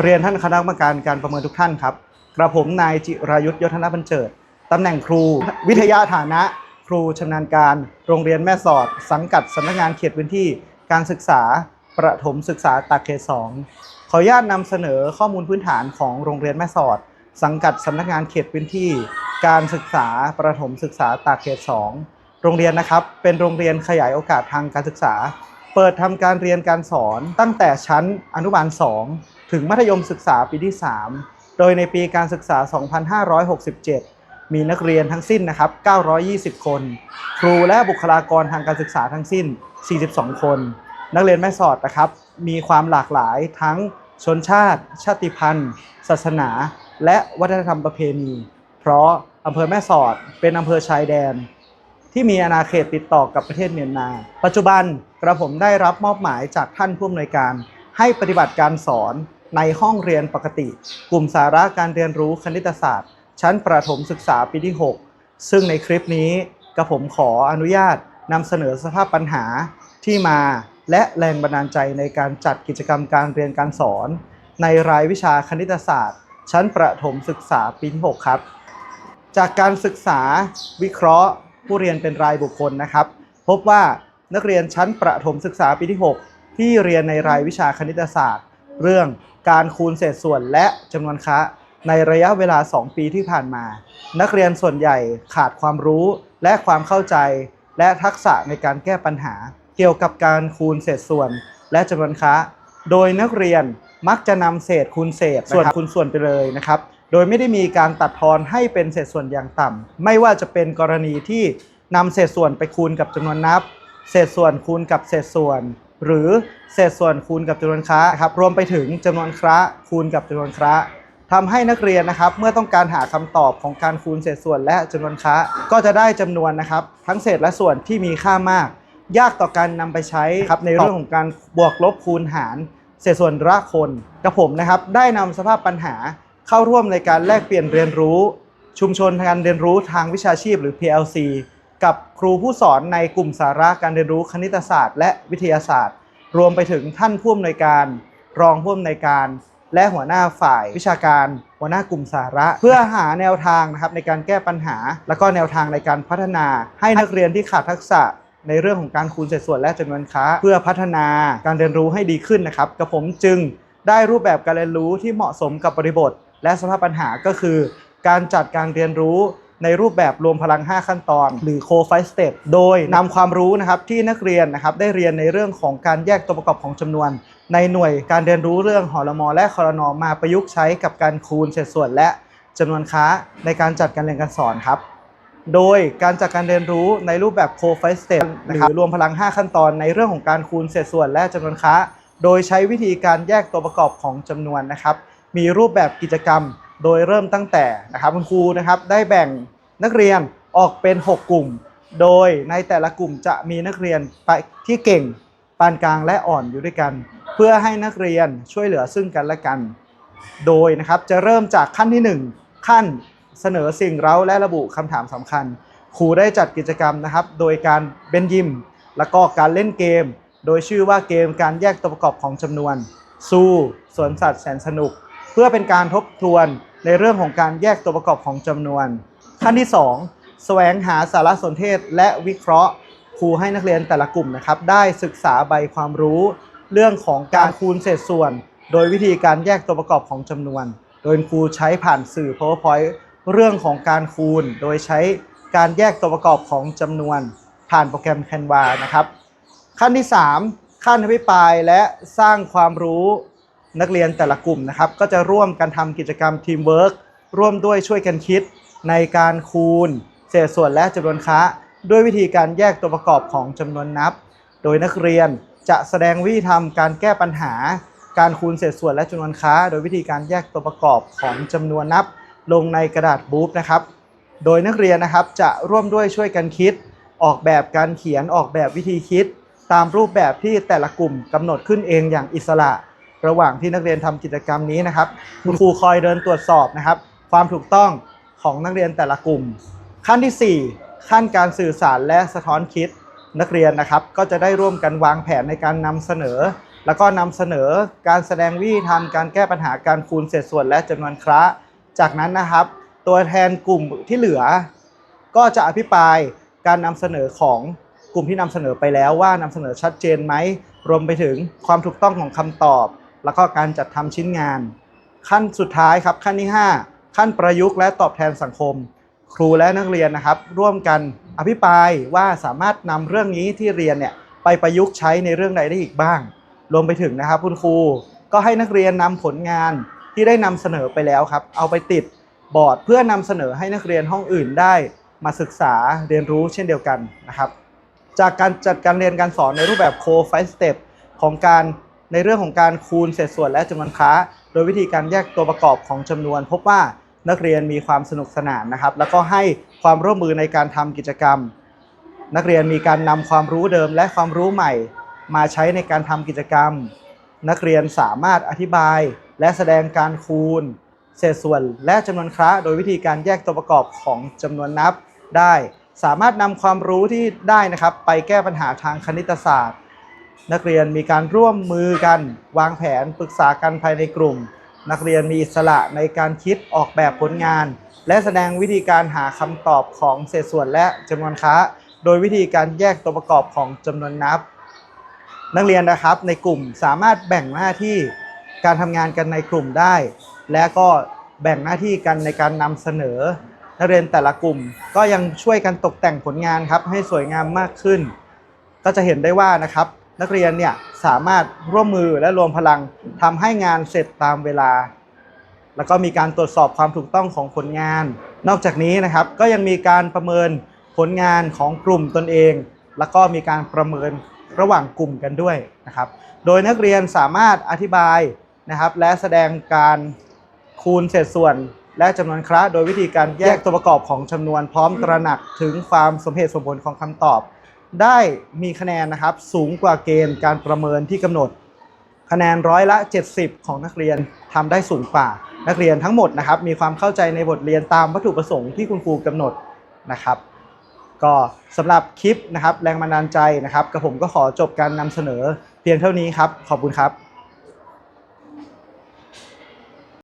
เรียนท่านคณะกรรมการการประเมินทุกท่านครับกระผมนายจิรายุทธยศนบัญเจิดตำแหน่งครู วิทยาฐานะ ครูชำนาญการ โรงเรียนแม่สอด สังกัดสำนักงานเขตพื้นที่ การศึกษา ประถมศึกษาตากเขตสองขออนุญาตนำเสนอข้อมูลพื้นฐานของโรงเรียนแม่สอด สังกัดสำนักงานเขตพื้นที่ การศึกษา ประถมศึกษาตากเขตสองโรงเรียนนะครับ เป็นโรงเรียนขยายโอกาสทางการศึกษา เปิดทำการเรียนการสอนตั้งแต่ชั้นอนุบาล 2 ถึงมัธยมศึกษาปีที่ 3 โดยในปีการศึกษา 2567 มีนักเรียนทั้งสิ้นนะครับ 920 คน ครูและบุคลากรทางการศึกษาทั้งสิ้น 42 คน นักเรียนแม่สอดนะครับ มีความหลากหลายทั้งชนชาติ ชาติพันธุ์ ศาสนา และวัฒนธรรมประเพณี เพราะอำเภอแม่สอดเป็นอำเภอชายแดน ที่มีอาณาเขตติดต่อกับประเทศเมียนมา ปัจจุบันกระผมได้รับมอบหมายจากท่านผู้อำนวยการให้ปฏิบัติการสอน ในห้องเรียนปกติ กลุ่มสาระการเรียนรู้คณิตศาสตร์ ชั้นประถมศึกษาปีที่ 6 ซึ่งในคลิปนี้กระผมขออนุญาตนำเสนอสภาพปัญหาที่มาและแรงบันดาลใจในการจัดกิจกรรมการเรียนการสอน ในรายวิชาคณิตศาสตร์ ชั้นประถมศึกษาปีที่ 6 ครับ จากการศึกษาวิเคราะห์ ผู้เรียนเป็นรายบุคคลนะครับ พบว่านักเรียนชั้นประถมศึกษาปีที่ 6 ที่เรียนในรายวิชาคณิตศาสตร์ เรื่องการคูณเศษส่วนและจำนวนคะในระยะเวลา 2 ปีที่ผ่านมา นักเรียนส่วนใหญ่ขาดความรู้และความเข้าใจ และทักษะในการแก้ปัญหา เกี่ยวกับการคูณเศษส่วน และจำนวนคะ โดยนักเรียนมักจะนำเศษคูณเศษส่วนคูณส่วนไปเลยนะครับ โดยไม่ได้มีการตัดทอนให้เป็นเศษส่วนอย่างต่ำไม่ว่าจะเป็นกรณีที่นำเศษส่วนไปคูณกับจำนวนนับ เศษส่วนคูณกับเศษส่วน หรือเศษส่วนคูณกับจำนวนคระครับรวมไปถึงจำนวนคระคูณกับจำนวนคระทำให้นักเรียนนะครับ เมื่อต้องการหาคำตอบของการคูณเศษส่วนและจำนวนคระก็จะได้จำนวนนะครับ ทั้งเศษและส่วนที่มีค่ามาก ยากต่อการนำไปใช้ครับในเรื่องของการบวกลบคูณหาร เศษส่วนละคนกับผมนะครับ ได้นำสภาพปัญหาเข้าร่วมในการแลกเปลี่ยนเรียนรู้ ชุมชนทางการเรียนรู้ทางวิชาชีพหรือ PLC กับครูผู้สอนในกลุ่มสาระการเรียนรู้คณิตศาสตร์ และวิทยาศาสตร์ รวมไปถึงท่านผู้อำนวยการ รองผู้อำนวยการ และหัวหน้าฝ่ายวิชาการ หัวหน้ากลุ่มสาระ เพื่อหาแนวทางนะครับในการแก้ปัญหา และก็แนวทางในการพัฒนา ให้นักเรียนที่ขาดทักษะในเรื่องของการคูณเศษส่วนและจำนวนค้า เพื่อพัฒนาการเรียนรู้ให้ดีขึ้นนะครับกับผมจึงได้รูปแบบการเรียนรู้ที่เหมาะสมกับบริบท และสภาพปัญหาก็คือ การจัดการเรียนรู้ ในรูปแบบรวมพลัง 5 ขั้นตอน หรือ co 5 step โดยนำความรู้นะครับที่นักเรียนนะครับได้เรียนในเรื่องของการแยกตัวประกอบของจำนวน ในหน่วยการเรียนรู้เรื่องหอลมอและคอรนอมาประยุกต์ใช้กับการคูณเศษส่วนและจำนวนค้าในการจัดการเรียนการสอนครับโดยการจัดการเรียนรู้ในรูปแบบ co 5 step หรือรวมพลัง 5 ขั้นตอนในเรื่องของการคูณเศษส่วนและจำนวนค้า โดยใช้วิธีการแยกตัวประกอบของจำนวนนะครับ มีรูปแบบกิจกรรมโดยเริ่มตั้งแต่นะครับคุณครูนะครับได้แบ่ง นักเรียนออกเป็น 6 กลุ่ม โดยในแต่ละกลุ่มจะมีนักเรียนไปที่เก่ง ปานกลางและอ่อนอยู่ด้วยกัน เพื่อให้นักเรียนช่วยเหลือซึ่งกันและกัน โดยนะครับจะเริ่มจากขั้นที่ 1 ขั้นเสนอสิ่งเร้าและระบุคำถามสำคัญ ครูได้จัดกิจกรรมนะครับ โดยการเบนยิม แล้วก็การเล่นเกม โดยชื่อว่าเกมการแยกตัวประกอบของจำนวนซูสวนสัตว์แสนสนุก เพื่อเป็นการทบทวนในเรื่องของการแยกตัวประกอบของจำนวน ขั้นที่ 2 แสวงหาสารสนเทศและวิเคราะห์ครูให้นักเรียนแต่ละกลุ่มนะครับ ได้ศึกษาใบความรู้ เรื่องของการคูณเศษส่วน โดยวิธีการแยกตัวประกอบของจำนวน โดยครูใช้ผ่านสื่อ powerpoint เรื่องของการคูณ โดยใช้การแยกตัวประกอบของจำนวน ผ่านโปรแกรม Canva นะครับ ขั้นที่ 3 ขั้นอภิปรายและสร้างความรู้นักเรียนแต่ละกลุ่มนะครับ ก็จะร่วมกันทำกิจกรรมทีมเวิร์กร่วมด้วยช่วยกันคิด ในการคูณ เศษส่วนและจำนวนค้า ด้วยวิธีการแยกตัวประกอบของจำนวนนับ โดยนักเรียนจะแสดงวิธีทำการแก้ปัญหา การคูณเศษส่วนและจำนวนค้า โดยวิธีการแยกตัวประกอบของจำนวนนับ ลงในกระดาษบูฟนะครับ โดยนักเรียนนะครับจะร่วมด้วยช่วยกันคิด ออกแบบการเขียนออกแบบวิธีคิด ตามรูปแบบที่แต่ละกลุ่มกำหนดขึ้นเองอย่างอิสระ ระหว่างที่นักเรียนทำกิจกรรมนี้นะครับคุณครูคอยเดินตรวจสอบนะครับ ความถูกต้อง ของนักเรียนแต่ละกลุ่ม ขั้นที่ 4 ขั้นการสื่อสารและสะท้อนคิดนักเรียนนะครับ ก็จะได้ร่วมกันวางแผนในการนำเสนอ แล้วก็นำเสนอการแสดงวิธีทำการแก้ปัญหาการคูณเศษส่วนและจำนวนคระจากนั้นนะครับ ตัวแทนกลุ่มที่เหลือ ก็จะอภิปรายการนำเสนอของกลุ่มที่นำเสนอไปแล้วว่านำเสนอชัดเจนไหมรวมไปถึงความถูกต้องของคำตอบ แล้วก็การจัดทำชิ้นงาน ขั้นสุดท้ายครับขั้นที่ 5 ขั้นประยุกต์และตอบแทนสังคม ครูและนักเรียนนะครับ ร่วมกันอภิปรายว่าสามารถนำเรื่องนี้ที่เรียนเนี่ยไปประยุกต์ใช้ในเรื่องใดได้อีกบ้าง รวมไปถึงนะครับคุณครูก็ให้นักเรียนนำผลงานที่ได้นำเสนอไปแล้วครับ เอาไปติดบอร์ดเพื่อนำเสนอให้นักเรียนห้องอื่นได้ มาศึกษาเรียนรู้เช่นเดียวกันนะครับ จากการจัดการเรียนการสอนในรูปแบบโคไฟสเต็ปของการในเรื่องของการคูณเศษส่วนและจำนวนค้า โดยวิธีการแยกตัวประกอบของจำนวน พบว่า นักเรียนมีความสนุกสนานนะครับ แล้วก็ให้ความร่วมมือในการทำกิจกรรม นักเรียนมีการนำความรู้เดิมและความรู้ใหม่ มาใช้ในการทำกิจกรรม นักเรียนสามารถอธิบาย และแสดงการคูณ เศษส่วนและจำนวนคระโดยวิธีการแยกตัวประกอบของจำนวนนับได้ สามารถนำความรู้ที่ได้นะครับ ไปแก้ปัญหาทางคณิตศาสตร์ นักเรียนมีการร่วมมือกัน วางแผนปรึกษากันภายในกลุ่ม นักเรียนมีอิสระในการคิดออกแบบผลงาน และแสดงวิธีการหาคำตอบของเศษส่วนและจำนวนค้า โดยวิธีการแยกตัวประกอบของจำนวนนับ นักเรียนนะครับในกลุ่มสามารถแบ่งหน้าที่การทำงานกันในกลุ่มได้ และก็แบ่งหน้าที่กันในการนำเสนอ นักเรียนแต่ละกลุ่ม ก็ยังช่วยกันตกแต่งผลงานครับให้สวยงามมากขึ้น ก็จะเห็นได้ว่านะครับ นักเรียนเนี่ย สามารถร่วมมือและรวมพลังทำให้งานเสร็จตามเวลา แล้วก็มีการตรวจสอบความถูกต้องของผลงาน นอกจากนี้นะครับก็ยังมีการประเมินผลงานของกลุ่มตนเอง แล้วก็มีการประเมินระหว่างกลุ่มกันด้วยนะครับ โดยนักเรียนสามารถอธิบายนะครับและแสดงการคูณเศษส่วน และจำนวนคระโดยวิธีการแยกตัวประกอบของจำนวนพร้อมตระหนักถึงความสมเหตุสมผลของคำตอบ ได้มีคะแนนนะครับสูงกว่าเกณฑ์การประเมินที่กำหนด คะแนนร้อยละ 70 ของนักเรียนทำได้สูงกว่า นักเรียนทั้งหมดนะครับ มีความเข้าใจในบทเรียนตามวัตถุประสงค์ที่คุณครูกำหนดนะครับ ก็สำหรับคลิปนะครับ แรงบันดาลใจนะครับกับผมก็ขอจบการนำเสนอเพียงเท่านี้ครับ ขอบคุณครับ